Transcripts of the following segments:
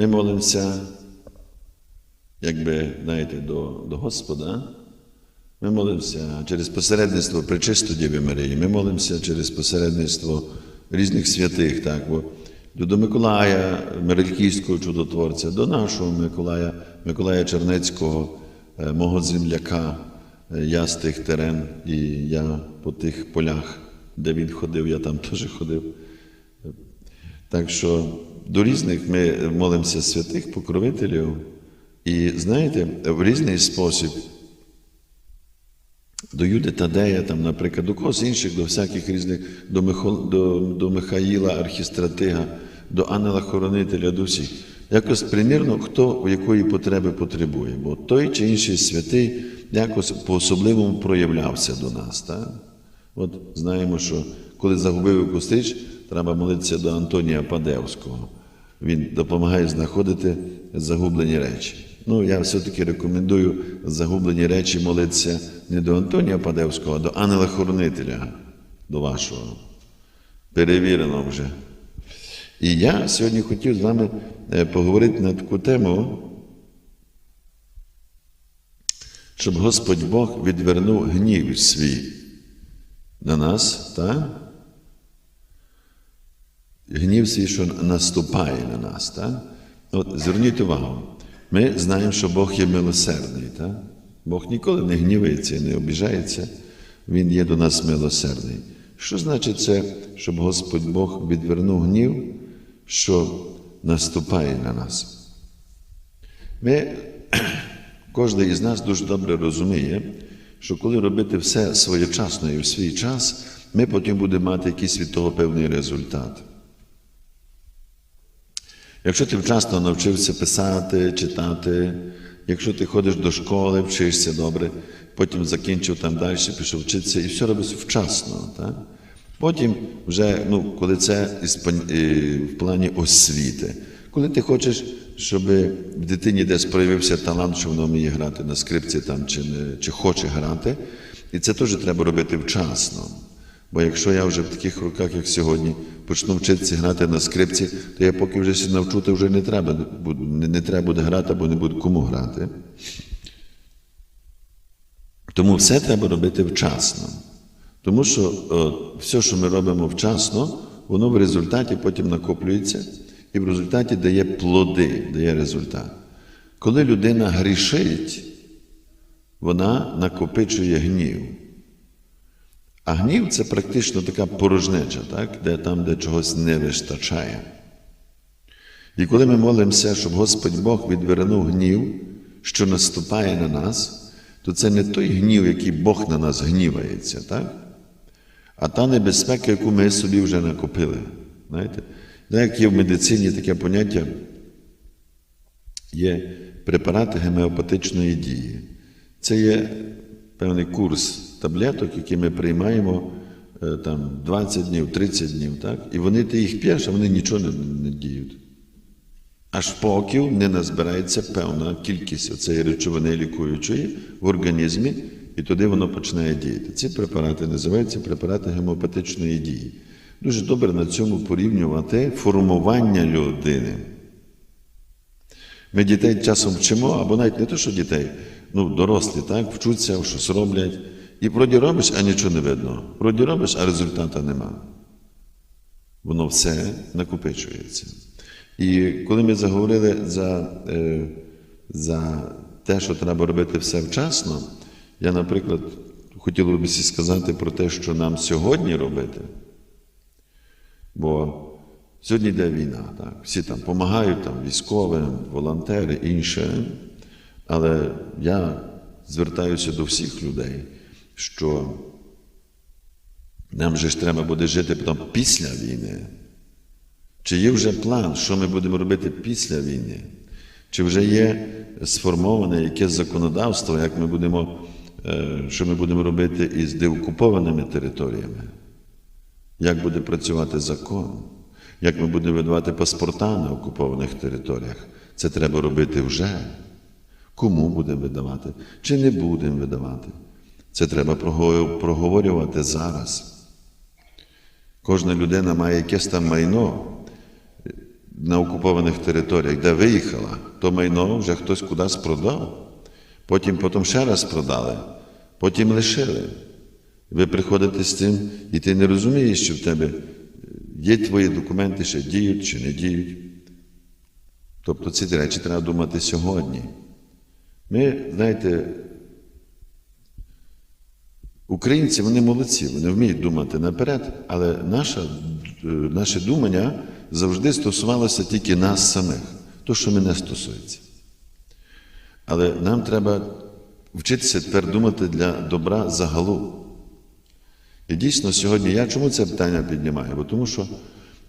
Ми молимося, якби, знаєте, до, до Господа. Ми молимося через посередництво Пречисто Діви Марії, ми молимося через посередництво різних святих, так, бо до Миколая, Мерельківського чудотворця, до нашого Миколая, Миколая Чернецького, е, мого земляка. Е, Я з тих терен, і я по тих полях, де він ходив, я там теж ходив. Так що до різних ми молимося святих покровителів. І знаєте, в різний спосіб до Юди Тадея, там, наприклад, до когось інших, до всяких різних, до, Михо, до, до Михаїла, архістратига, до ангела-хоронителя, до всіх. Якось примірно, хто у якої потреби потребує. Бо той чи інший святий якось по-особливому проявлявся до нас. Так? От знаємо, що коли загубив кострич, треба молитися до Антонія Падевського. Він допомагає знаходити загублені речі. Ну, я все-таки рекомендую загублені речі молитися не до Антонія Падевського, а до ангела-хоронителя, до вашого. Перевірено вже. І я сьогодні хотів з вами е, поговорити на таку тему, щоб Господь Бог відвернув гнів свій на нас, так? Гнів свій, що наступає на нас. Так? От Зверніть увагу, ми знаємо, що Бог є милосердний. Так? Бог ніколи не гнівається і не обіжається, Він є до нас милосердний. Що значить це, щоб Господь Бог відвернув гнів, що наступає на нас? Ми, кожен із нас дуже добре розуміє, що коли робити все своєчасно і в свій час, ми потім будемо мати якийсь від того певний результат. Якщо ти вчасно навчився писати, читати, якщо ти ходиш до школи, вчишся добре, потім закінчив там далі, пішов вчитися, і все робиться вчасно. Так? Потім, вже, ну, коли це в плані освіти, коли ти хочеш, щоб в дитині десь проявився талант, що воно вміє грати на скрипці там, чи, не, чи хоче грати, і це теж треба робити вчасно. Бо якщо я вже в таких роках, як сьогодні, почну вчитися грати на скрипці, то я поки вже навчу, то вже не треба, не, не треба буде грати, або не буде кому грати. Тому все треба робити вчасно. Тому що о, все, що ми робимо вчасно, воно в результаті потім накоплюється і в результаті дає плоди, дає результат. Коли людина грішить, вона накопичує гнів. А гнів це практично така порожнеча, так? де там, де чогось не вистачає. І коли ми молимося, щоб Господь Бог відвернув гнів, що наступає на нас, то це не той гнів, який Бог на нас гнівається, так? а та небезпека, яку ми собі вже накопили. Знаєте? Ну, Як є в медицині таке поняття, є препарати гемеопатичної дії. Це є певний курс таблеток, які ми приймаємо е, там, 20 днів, 30 днів, так? і вони ти їх п'єш, а вони нічого не, не діють. Аж поки не назбирається певна кількість цієї речовини лікуючої в організмі, і туди воно починає діяти. Ці препарати називаються препарати гемопатичної дії. Дуже добре на цьому порівнювати формування людини. Ми дітей часом вчимо, або навіть не те, що дітей, ну, дорослі, так, вчуться, щось роблять. І вроді робиш, а нічого не видно. Вроді робиш, а результату нема. Воно все накопичується. І коли ми заговорили за, е, за те, що треба робити все вчасно, я, наприклад, хотів би сказати про те, що нам сьогодні робити. Бо сьогодні йде війна, так? всі там допомагають там, військовим, волонтери, інше. Але я звертаюся до всіх людей, що нам же ж треба буде жити потім після війни. Чи є вже план, що ми будемо робити після війни? Чи вже є сформоване якесь законодавство, як ми будемо, е, що ми будемо робити із деокупованими територіями? Як буде працювати закон? Як ми будемо видавати паспорта на окупованих територіях? Це треба робити вже. Кому будемо видавати? Чи не будемо видавати? Це треба проговорювати зараз. Кожна людина має якесь там майно. на окупованих територіях, де виїхала, то майно вже хтось кудись продав. Потім, потім ще раз продали, потім лишили. Ви приходите з цим, і ти не розумієш, що в тебе є твої документи, ще діють чи не діють. Тобто ці речі треба думати сьогодні. Ми, знаєте, українці вони молодці, вони вміють думати наперед, але наша, е, наше думання завжди стосувалося тільки нас самих, то, що мене стосується. Але нам треба вчитися тепер думати для добра загалом. І дійсно сьогодні я чому це питання піднімаю? Бо тому що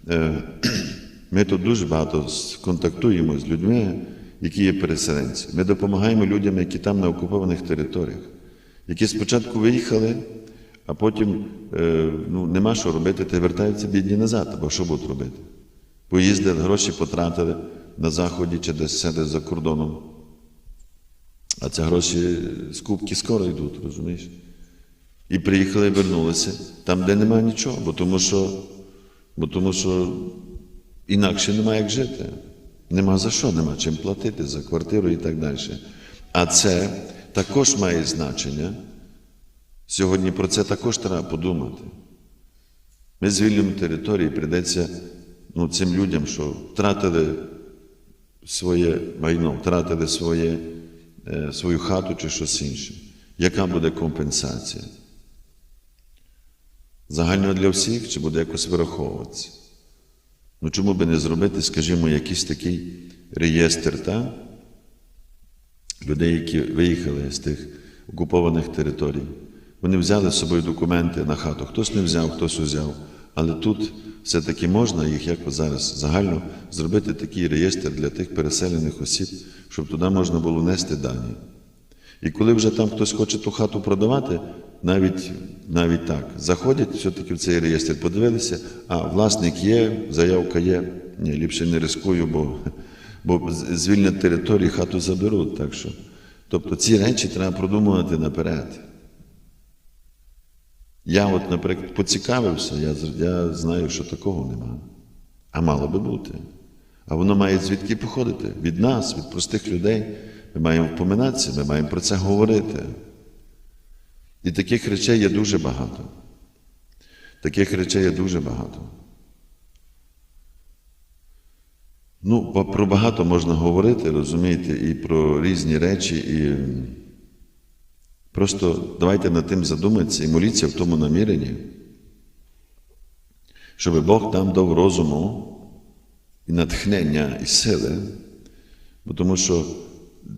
е, ми тут дуже багато контактуємо з людьми, які є переселенці. Ми допомагаємо людям, які там на окупованих територіях, які спочатку виїхали, а потім е, ну, нема що робити, та вертаються бідні назад, або що будуть робити? Поїздили, гроші потратили на заході чи десь ще за кордоном. А ці гроші з скоро йдуть, розумієш? І приїхали і вернулися там, де немає нічого, бо тому що, бо тому що інакше немає як жити. Нема за що, нема чим платити за квартиру і так далі. А це також має значення. Сьогодні про це також треба подумати. Ми звільнимо території, прийдеться ну, цим людям, що втратили своє майно, втратили своє, е, свою хату чи щось інше. Яка буде компенсація? Загально для всіх чи буде якось вираховуватися? Ну чому би не зробити, скажімо, якийсь такий реєстр та? Людей, які виїхали з тих окупованих територій. Вони взяли з собою документи на хату. Хтось не взяв, хтось узяв. Але тут все-таки можна їх як зараз загально зробити такий реєстр для тих переселених осіб, щоб туди можна було внести дані. І коли вже там хтось хоче ту хату продавати, навіть, навіть так, заходять все-таки в цей реєстр, подивилися, а власник є, заявка є. Ні, ліпше не рискую, бо, бо звільнять території, хату заберуть. Так що, тобто ці речі треба продумувати наперед. Я, от, наприклад, поцікавився, я, я знаю, що такого нема. А мало би бути. А воно має звідки походити? Від нас, від простих людей. Ми маємо впоминатися, ми маємо про це говорити. І таких речей є дуже багато. Таких речей є дуже багато. Ну, про багато можна говорити, розумієте, і про різні речі, і просто давайте над тим задуматися і моліться в тому наміренні, щоб Бог нам дав розуму і натхнення, і сили, бо тому що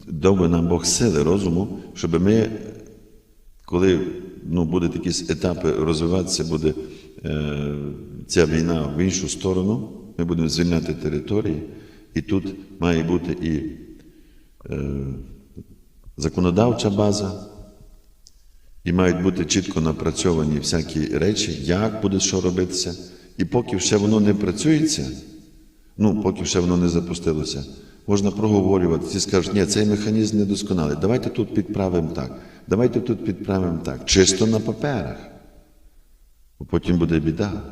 дав би нам Бог сили, розуму, щоб ми, коли ну, будуть якісь етапи розвиватися, буде е, ця війна в іншу сторону, ми будемо звільняти території, і тут має бути і е, законодавча база, і мають бути чітко напрацьовані всякі речі, як буде що робитися. І поки ще воно не працюється, ну, поки ще воно не запустилося, можна проговорювати. Ті скажуть, ні, цей механізм недосконалий. Давайте тут підправимо так, давайте тут підправимо так. Чисто на паперах. Бо потім буде біда.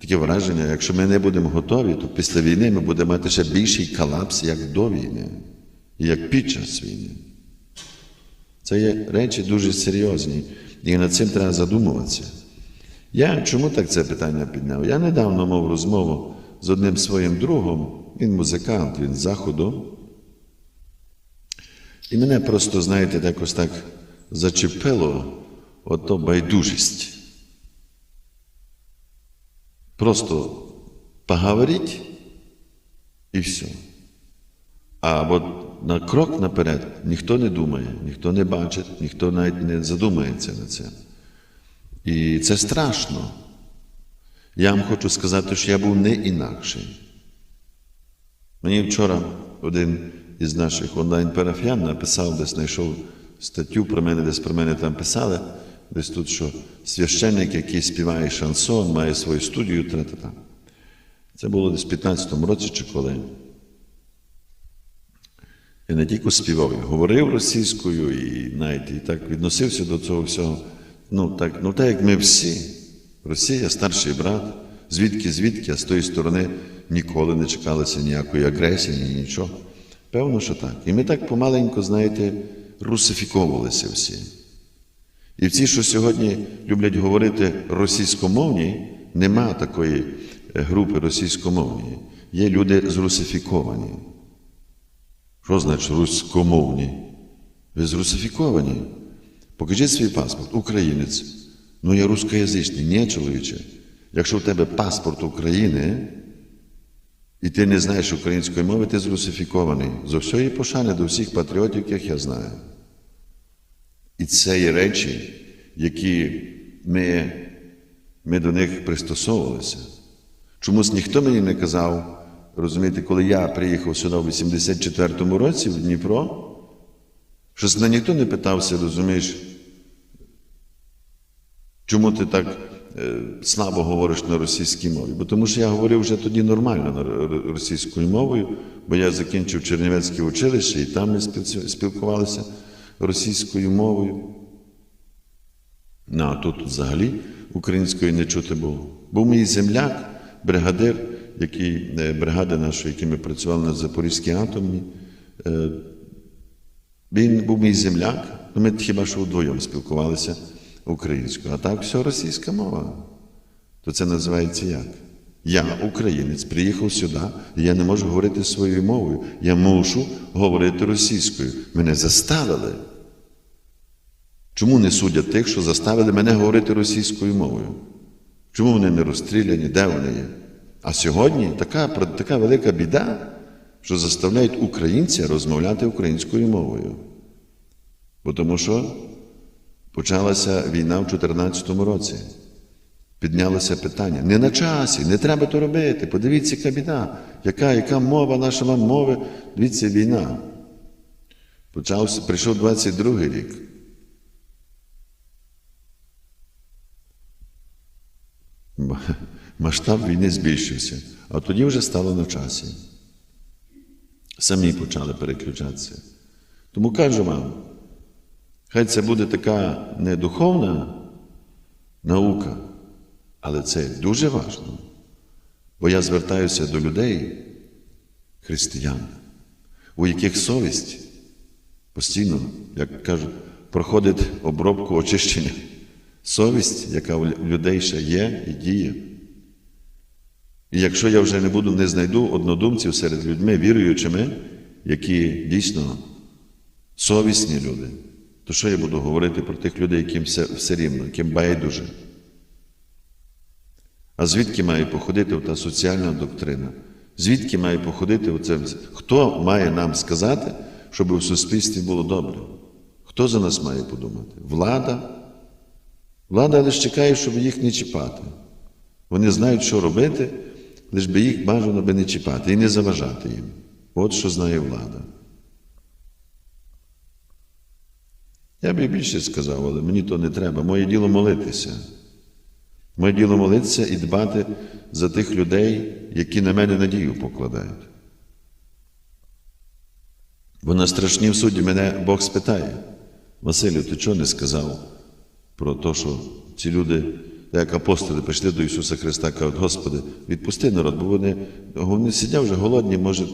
Таке враження, якщо ми не будемо готові, то після війни ми будемо мати ще більший колапс, як до війни, як під час війни. Це є речі дуже серйозні, і над цим треба задумуватися. Я чому так це питання підняв? Я недавно мав розмову з одним своїм другом, він музикант, він з заходу. І мене просто, знаєте, якось так зачепило ото байдужість. Просто поговорить і все. А от на крок наперед ніхто не думає, ніхто не бачить, ніхто навіть не задумається на це. І це страшно. Я вам хочу сказати, що я був не інакший. Мені вчора один із наших онлайн-парафіян написав, десь знайшов статтю про мене, десь про мене там писали, десь тут, що священник, який співає шансон, має свою студію, тра-та-та. Це було десь в 15-му році чи коли. І не тільки співав, і говорив російською, і навіть і так відносився до цього всього. Ну, так, ну, так як ми всі. Росія, старший брат, звідки, звідки, а з тої сторони ніколи не чекалося ніякої агресії, ні нічого. Певно, що так. І ми так помаленьку, знаєте, русифіковувалися всі. І в ці, що сьогодні люблять говорити російськомовні, нема такої е, групи російськомовні. Є люди зрусифіковані. Що значить руськомовні? Ви зрусифіковані. Покажіть свій паспорт, українець. Ну я рускоязичний, ні, чоловіче. Якщо в тебе паспорт України, і ти не знаєш української мови, ти зрусифікований. З всієї пошани до всіх патріотів, яких я знаю. І це є речі, які ми, ми до них пристосовувалися. Чомусь ніхто мені не казав, розумієте, коли я приїхав сюди в 84-му році в Дніпро, щось на ніхто не питався, розумієш, чому ти так е, слабо говориш на російській мові? Бо тому що я говорив вже тоді нормально російською мовою, бо я закінчив Чернівецьке училище і там ми спілкувалися російською мовою. Ну, а тут взагалі української не чути було. Був мій земляк, бригадир, який, е, бригади нашої, які ми працювали на Запорізькій атомній. Е, Він був мій земляк, ну, ми хіба що вдвоєм спілкувалися українською. А так все російська мова. То це називається як? Я, українець, приїхав сюди, і я не можу говорити своєю мовою. Я мушу говорити російською. Мене заставили. Чому не судять тих, що заставили мене говорити російською мовою? Чому вони не розстріляні? Де вони є? А сьогодні така, така велика біда, що заставляють українця розмовляти українською мовою. Бо тому що почалася війна в 2014 році. Піднялося питання. Не на часі, не треба то робити. Подивіться, яка біда, яка, яка мова, наша вам мови. Дивіться, війна. Почався, прийшов 22 рік. Масштаб війни збільшився, а тоді вже стало на часі. Самі почали переключатися. Тому кажу вам, хай це буде така не духовна наука, але це дуже важливо. Бо я звертаюся до людей, християн, у яких совість постійно, як кажуть, проходить обробку очищення. Совість, яка у людей ще є і діє. І якщо я вже не буду, не знайду однодумців серед людьми, віруючими, які дійсно совісні люди, то що я буду говорити про тих людей, яким все, все рівно, яким байдуже? А звідки має походити та соціальна доктрина? Звідки має походити оце? Хто має нам сказати, щоб у суспільстві було добре? Хто за нас має подумати? Влада? Влада лише чекає, щоб їх не чіпати. Вони знають, що робити, лиш би їх бажано би не чіпати і не заважати їм. От що знає влада. Я би більше сказав, але мені то не треба. Моє діло молитися. Моє діло молитися і дбати за тих людей, які на мене надію покладають. Бо на страшнім суді мене Бог спитає, Василю, ти чого не сказав про те, що ці люди, як апостоли, прийшли до Ісуса Христа, кажуть, Господи, відпусти народ, бо вони, вони сидять вже голодні, може,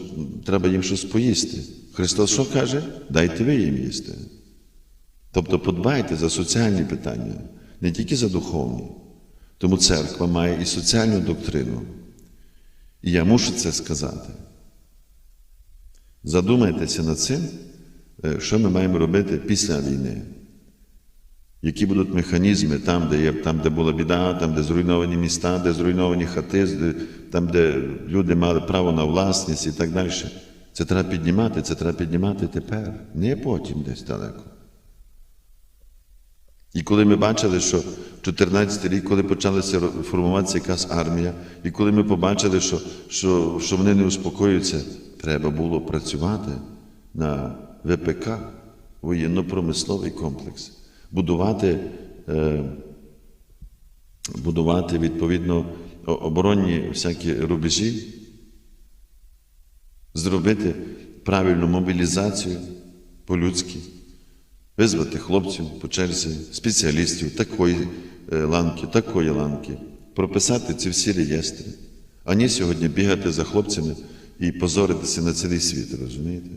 треба їм щось поїсти. Христос що каже? Дайте ви їм їсти. Тобто подбайте за соціальні питання, не тільки за духовні. Тому церква має і соціальну доктрину. І я мушу це сказати. Задумайтеся над цим, е, що ми маємо робити після війни. Які будуть механізми там, де є, там, де була біда, там, де зруйновані міста, де зруйновані хати, там, де люди мали право на власність і так далі. Це треба піднімати, це треба піднімати тепер, не потім десь далеко. І коли ми бачили, що в 14 рік, коли почалася формуватися якась армія, і коли ми побачили, що, що, що вони не успокоюються, треба було працювати на ВПК, воєнно-промисловий комплекс, будувати, е, будувати відповідно оборонні всякі рубежі, зробити правильну мобілізацію по-людськи. Визвати хлопців по черзі, спеціалістів такої е, ланки, такої ланки. прописати ці всі реєстри, ані сьогодні бігати за хлопцями і позоритися на цілий світ, розумієте?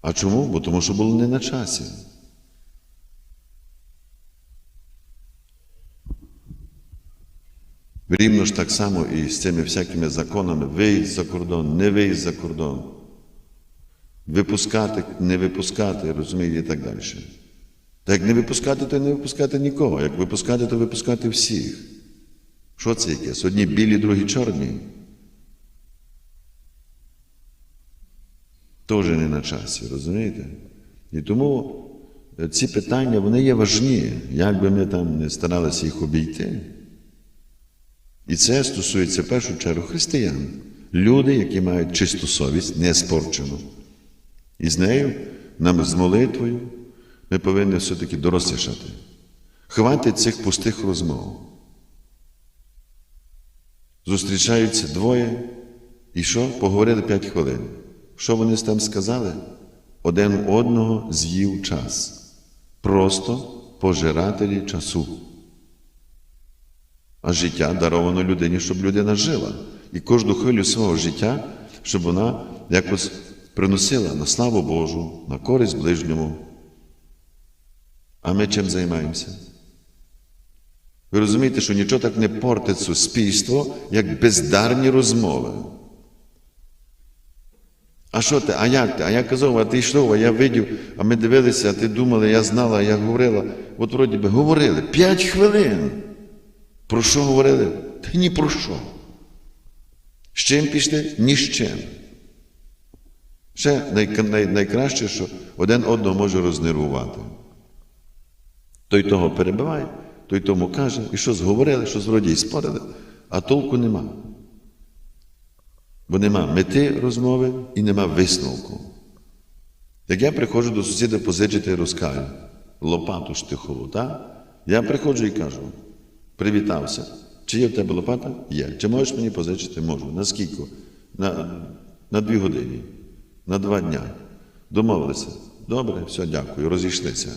А чому? Бо тому що було не на часі. Рівно ж так само і з цими всякими законами виїзд за кордон, не виїзд за кордон, випускати, не випускати, розумієте, і так далі. Та як не випускати, то не випускати нікого. Як випускати, то випускати всіх. Що це якесь? Одні білі, другі чорні. Теж не на часі, розумієте? І тому ці питання вони є важні, як би ми там не старалися їх обійти. І це стосується в першу чергу християн, люди, які мають чисту совість, не спорчену. І з нею, нам з молитвою, ми повинні все-таки дорослішати. Хватить цих пустих розмов. Зустрічаються двоє, і що? Поговорили п'ять хвилин. Що вони там сказали? Один одного з'їв час. Просто пожирателі часу. А життя даровано людині, щоб людина жила. І кожну хвилю свого життя, щоб вона якось приносила на славу Божу, на користь ближньому. А ми чим займаємося? Ви розумієте, що нічого так не портить суспільство, як бездарні розмови. А що ти? А як ти? А я казав, а ти йшов, а я видів, а ми дивилися, а ти думали, я знала, я говорила. От вроді би говорили. П'ять хвилин. Про що говорили? Та ні про що. З чим пішли? Ні з чим. Ще най, най, найкраще, що один одного може рознервувати. Той того перебиває, той тому каже, і щось говорили, щось вроді і спорили, а толку нема. Бо нема мети розмови і нема висновку. Як я приходжу до сусіда позичити розкаю, лопату штихову, так? я приходжу і кажу, привітався. Чи є в тебе лопата? Є. Чи можеш мені позичити? Можу. На скільки? На, на дві години, на два дня. Домовилися. Добре, все, дякую. Розійшлися.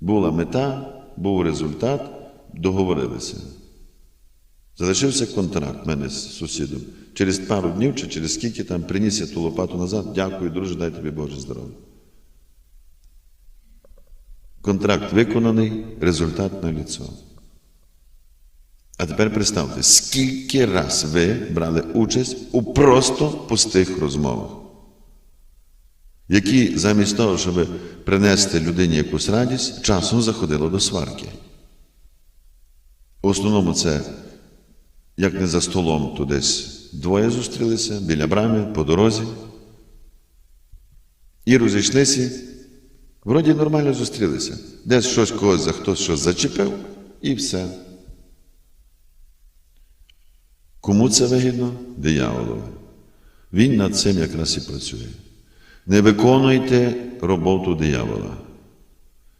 Була мета, був результат, договорилися. Залишився контракт в мене з сусідом. Через пару днів чи через скільки там приніс я ту лопату назад. Дякую, друже, дай тобі Боже здоров'я. Контракт виконаний, результат на ліцо. А тепер представте, скільки раз ви брали участь у просто пустих розмовах, які замість того, щоб принести людині якусь радість, часом заходило до сварки. В основному це, як не за столом, то десь двоє зустрілися біля брами по дорозі. І розійшлися, вроді нормально зустрілися. Десь щось когось за хтось щось зачепив, і все. Кому це вигідно? Дияволове. Він над цим якраз і працює. Не виконуйте роботу диявола.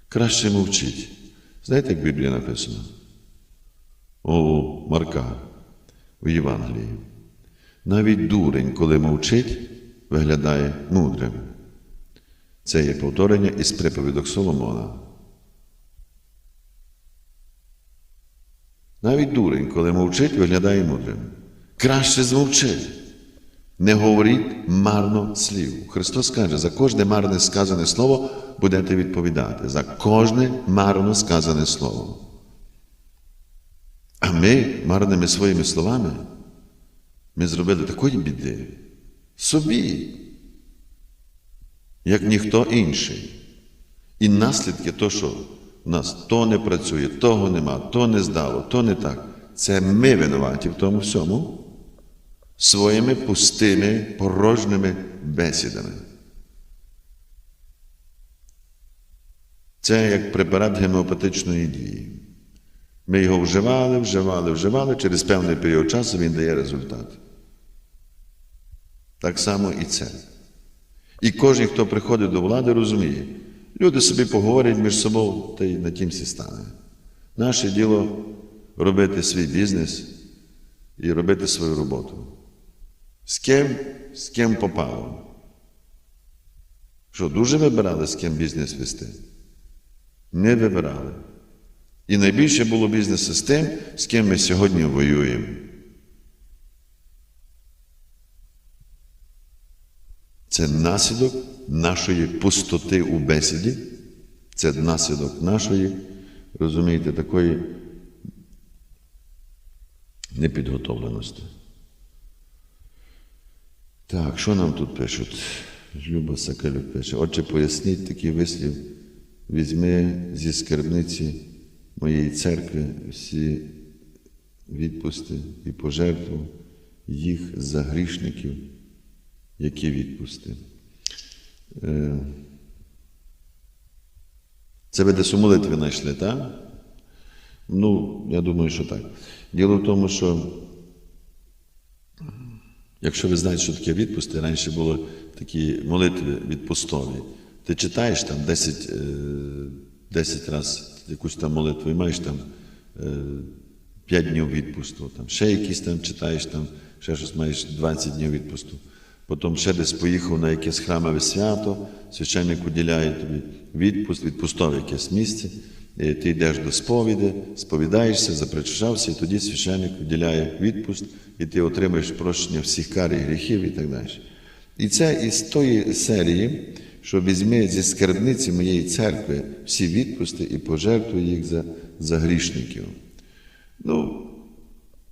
Краще мовчіть. Знаєте, як в Біблії написано? Марка у Євангелії. Навіть дурень, коли мовчить, виглядає мудрим. Це є повторення із приповідок Соломона. Навіть дурень, коли мовчить, виглядає мудрим. Краще змовчи. Не говоріть марно слів. Христос каже, за кожне марне сказане слово будете відповідати. За кожне марно сказане слово. А ми марними своїми словами ми зробили такої біди собі, як ніхто інший. І наслідки то, що в нас то не працює, того нема, то не здало, то не так. Це ми винуваті в тому всьому своїми пустими, порожніми бесідами. Це як препарат гемеопатичної дії. Ми його вживали, вживали, вживали, через певний період часу він дає результат. Так само і це. І кожен, хто приходить до влади, розуміє, люди собі поговорять між собою та й на тім всі стане. Наше діло робити свій бізнес і робити свою роботу. З ким, з ким попало. Що, дуже вибирали, з ким бізнес вести? Не вибирали. І найбільше було бізнесу з тим, з ким ми сьогодні воюємо. Це наслідок нашої пустоти у бесіді, це наслідок нашої, розумієте, такої непідготовленості. Так, що нам тут пишуть? Люба Сакалюк пише. Отже, поясніть такий вислів. Візьми зі скарбниці моєї церкви всі відпусти і пожертву їх за грішників, які відпусти. Е, Це ви десь у молитві знайшли, так? Ну, я думаю, що так. Діло в тому, що Якщо ви знаєте, що таке відпусти, раніше були такі молитви відпустові. Ти читаєш там 10, е, 10 разів якусь там молитву і маєш там е, 5 днів відпусту. Там, ще якісь там читаєш, там, ще щось маєш 20 днів відпусту. Потім ще десь поїхав на якесь храмове свято, священник уділяє тобі відпуст, відпустове якесь місце. І Ти йдеш до сповіди, сповідаєшся, запричащався, і тоді священник виділяє відпуст, і ти отримаєш прощення всіх кар і гріхів і так далі. І це із тої серії, що візьми зі скарбниці моєї церкви всі відпусти і пожертвуй їх за, за грішників. Ну,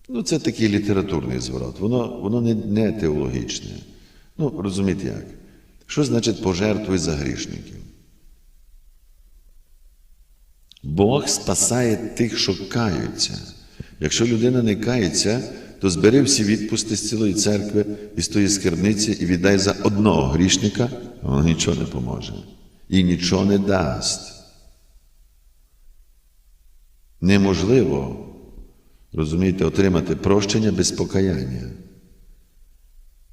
ну, це такий літературний зворот, воно, воно не, не теологічне. Ну, розумієте як? Що значить пожертвуй за грішників? Бог спасає тих, що каються. Якщо людина не кається, то збери всі відпусти з цілої церкви і з тої скарбниці і віддай за одного грішника, а воно нічого не поможе. І нічого не дасть. Неможливо, розумієте, отримати прощення без покаяння.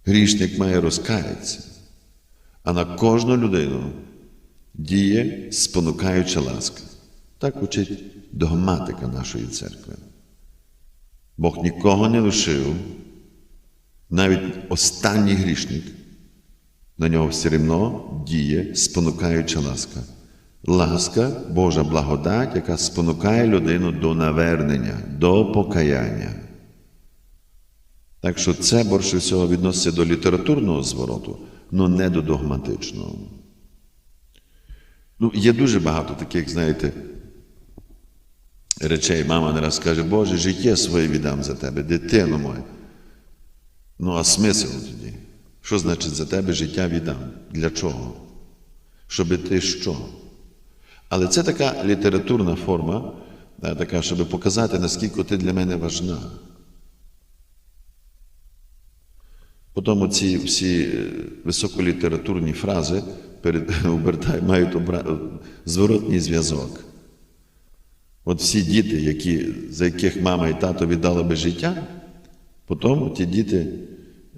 Грішник має розкаятися, а на кожну людину діє спонукаюча ласка. Так учить догматика нашої церкви. Бог нікого не лишив, навіть останній грішник, на нього все рівно діє спонукаюча ласка. Ласка, Божа благодать, яка спонукає людину до навернення, до покаяння. Так що це більше всього відноситься до літературного звороту, але не до догматичного. Ну, є дуже багато таких, знаєте, речей. Мама не раз каже, Боже, життя своє віддам за тебе, дитино моє. Ну, а смисл тоді? Що значить за тебе життя віддам? Для чого? Щоби ти що? Але це така літературна форма, така, щоб показати, наскільки ти для мене важна. Потім ці всі е, високолітературні фрази перед, мають обра... зворотній зв'язок. От всі діти, які, за яких мама і тато віддали би життя, потім ті діти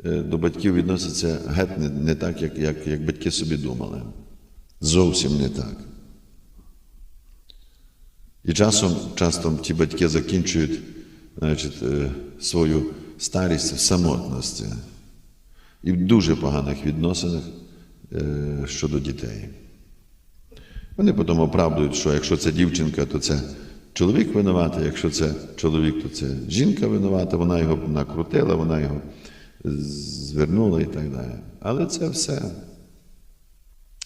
е, до батьків відносяться геть не, не так, як, як, як батьки собі думали. Зовсім не так. І часом, часто ті батьки закінчують значить, е, свою старість в самотності і в дуже поганих відносинах е, щодо дітей. Вони потім оправдують, що якщо це дівчинка, то це чоловік винуватий, якщо це чоловік, то це жінка винувата, вона його накрутила, вона його звернула і так далі. Але це все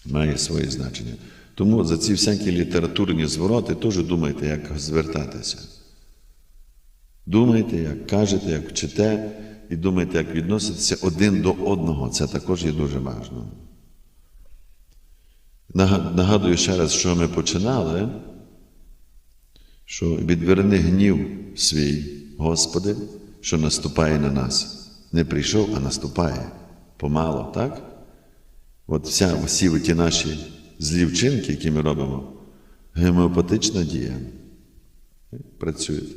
має своє значення. Тому за ці всякі літературні звороти теж думайте, як звертатися. Думайте, як кажете, як вчите, і думайте, як відноситися один до одного. Це також є дуже важливо. Нагадую ще раз, що ми починали, що відверни гнів свій, Господи, що наступає на нас. Не прийшов, а наступає помало, так? От вся, всі ті наші злі вчинки, які ми робимо, гемеопатична дія працюють.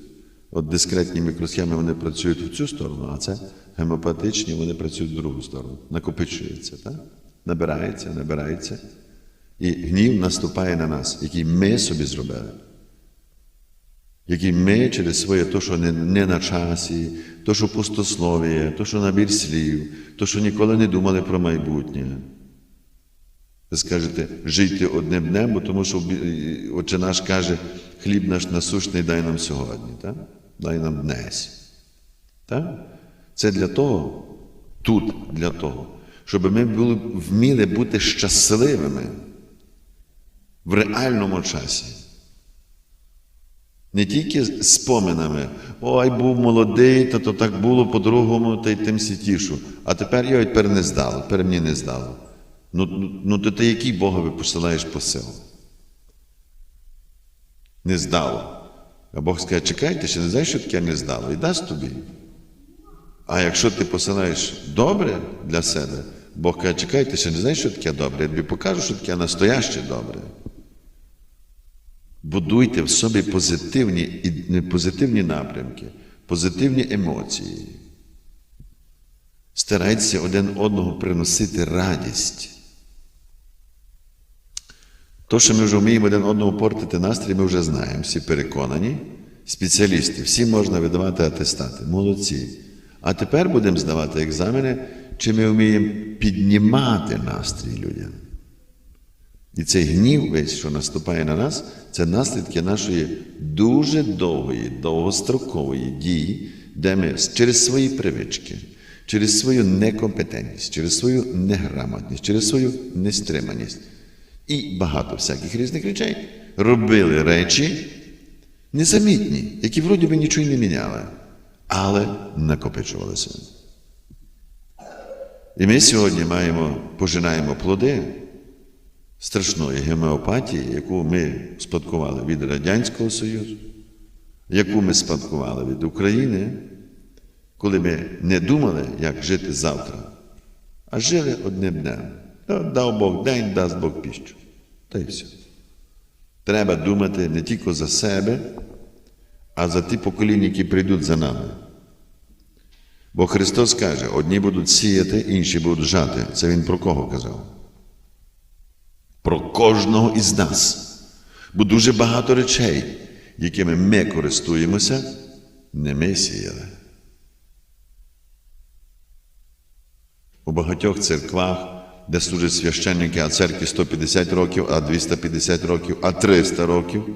От дискретні мікросхеми вони працюють в цю сторону, а це гемеопатичні, вони працюють в другу сторону. Накопичується, так? набирається, набирається. І гнів наступає на нас, який ми собі зробили. Який ми через своє то, що не, не на часі, то, що пустословіє, то, що набір слів, то, що ніколи не думали про майбутнє. Ви скажете, жийте одним днем, бо тому що Отче наш каже, хліб наш насущний дай нам сьогодні, так? дай нам днесь. Так? Це для того, тут для того, щоб ми були, вміли бути щасливими в реальному часі. Не тільки з споминами, ой, був молодий, то, то так було по-другому, та й тим сітішу. А тепер його тепер не здало, тепер мені не здало. Ну, ну, ну то ти який Богові посилаєш посил? Не здало. А Бог скаже, чекай, ти ще не знаєш, що таке не здало, і дасть тобі. А якщо ти посилаєш добре для себе, Бог каже, чекай, ти ще не знаєш, що таке добре, я тобі покажу, що таке настояще добре. Будуйте в собі позитивні, позитивні напрямки, позитивні емоції. Старайтеся один одного приносити радість. То, що ми вже вміємо один одному портити настрій, ми вже знаємо, всі переконані, спеціалісти, всі можна видавати атестати. Молодці. А тепер будемо здавати екзамени, чи ми вміємо піднімати настрій людям. І цей гнів, весь, що наступає на нас, це наслідки нашої дуже довгої, довгострокової дії, де ми через свої привички, через свою некомпетентність, через свою неграмотність, через свою нестриманість і багато всяких різних речей робили речі незамітні, які вроді би нічого не міняли, але накопичувалися. І ми сьогодні маємо, пожинаємо плоди страшної гемеопатії, яку ми спадкували від Радянського Союзу, яку ми спадкували від України, коли ми не думали, як жити завтра, а жили одним днем. Ну, Дав Бог день, дасть Бог піщу. Та й все. Треба думати не тільки за себе, а за ті покоління, які прийдуть за нами. Бо Христос каже: одні будуть сіяти, інші будуть жати. Це Він про кого казав? Про кожного із нас. Бо дуже багато речей, якими ми користуємося, не ми сіяли. У багатьох церквах, де служать священники, а церкві 150 років, а 250 років, а 300 років.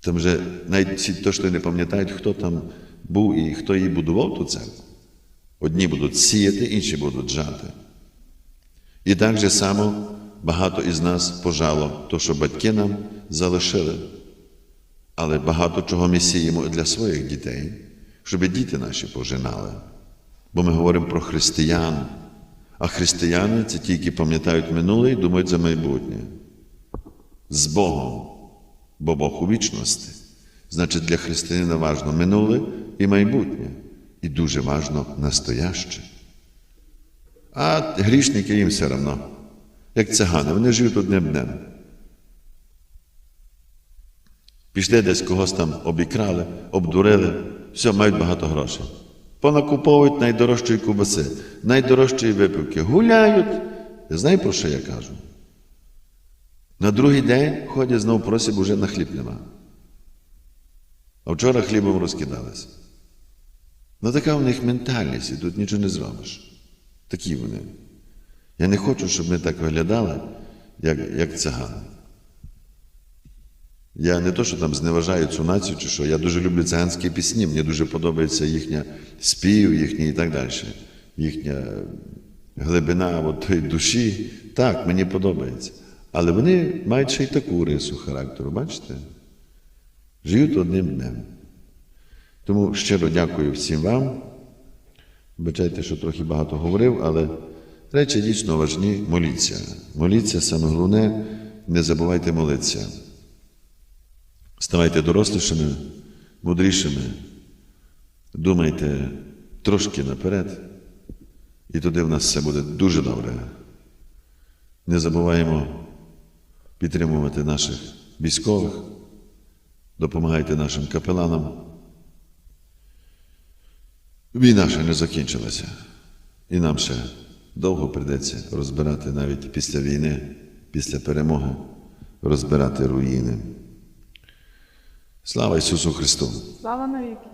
Там вже навіть всі точно не пам'ятають, хто там був і хто її будував ту церкву. Одні будуть сіяти, інші будуть жати. І так же само багато із нас пожало, то, що батьки нам залишили. Але багато чого ми сіємо для своїх дітей, щоб діти наші пожинали. Бо ми говоримо про християн. А християни це ті, які пам'ятають минуле і думають за майбутнє. З Богом, бо Бог у вічності. Значить, для християнина важно минуле і майбутнє. І дуже важно настояще. А грішники їм все одно, як цигани, вони живуть одним днем. Пішли десь когось там обікрали, обдурили, все, мають багато грошей. Понакуповують найдорожчої кубаси, найдорожчої випивки. Гуляють. Знаю, про що я кажу. На другий день ходять знову просять, бо вже на хліб нема. А вчора хлібом розкидалися. Ну така в них ментальність, і тут нічого не зробиш. Такі вони. Я не хочу, щоб ми так виглядали, як, як цигани. Я не то, що там зневажаю цю націю, чи що. Я дуже люблю циганські пісні, мені дуже подобається їхня спів, їхній і так далі. Їхня глибина от, душі. Так, мені подобається. Але вони мають ще й таку рису характеру, бачите? Живуть одним днем. Тому щиро дякую всім вам. Вибачайте, що трохи багато говорив, але речі дійсно важні. Моліться. Моліться, саме головне, не забувайте молитися. Ставайте дорослішими, мудрішими. Думайте трошки наперед, і тоді в нас все буде дуже добре. Не забуваємо підтримувати наших військових, допомагайте нашим капеланам. Війна ще не закінчилася, і нам ще довго прийдеться розбирати навіть після війни, після перемоги, розбирати руїни. Слава Ісусу Христу! Слава навіки!